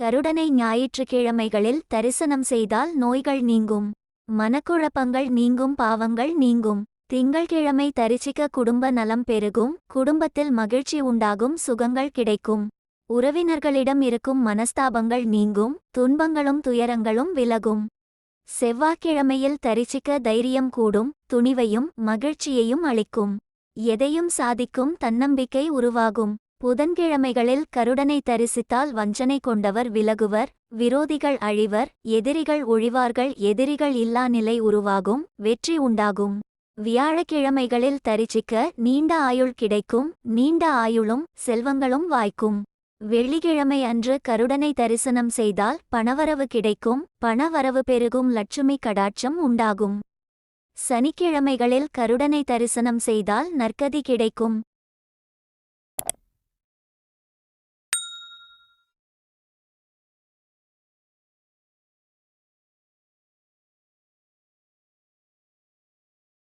கருடனை ஞாயிற்றுக்கிழமைகளில் தரிசனம் செய்தால் நோய்கள் நீங்கும். மனக்குழப்பங்கள் நீங்கும் பாவங்கள் நீங்கும். திங்கள்கிழமை தரிசிக்க குடும்ப நலம் பெருகும் குடும்பத்தில் மகிழ்ச்சி உண்டாகும் சுகங்கள் கிடைக்கும். உறவினர்களிடம் இருக்கும் மனஸ்தாபங்கள் நீங்கும் துன்பங்களும் துயரங்களும் விலகும். செவ்வாய்க்கிழமையில் தரிசிக்க தைரியம் கூடும் துணிவையும் மகிழ்ச்சியையும் அளிக்கும். எதையும் சாதிக்கும் தன்னம்பிக்கை உருவாகும். புதன்கிழமைகளில் கருடனை தரிசித்தால் வஞ்சனை கொண்டவர் விலகுவர் விரோதிகள் அழிவர் எதிரிகள் ஒழிவார்கள் எதிரிகள் இல்லா நிலை உருவாகும் வெற்றி உண்டாகும். வியாழக்கிழமைகளில் தரிசிக்க நீண்ட ஆயுள் கிடைக்கும் நீண்ட ஆயுளும் செல்வங்களும் வாய்க்கும். வெள்ளிக்கிழமை அன்று கருடனை தரிசனம் செய்தால் பணவரவு கிடைக்கும் பணவரவு பெருகும் லட்சுமி கடாட்சம் உண்டாகும். சனிக்கிழமைகளில் கருடனை தரிசனம் செய்தால் நற்கதி கிடைக்கும்.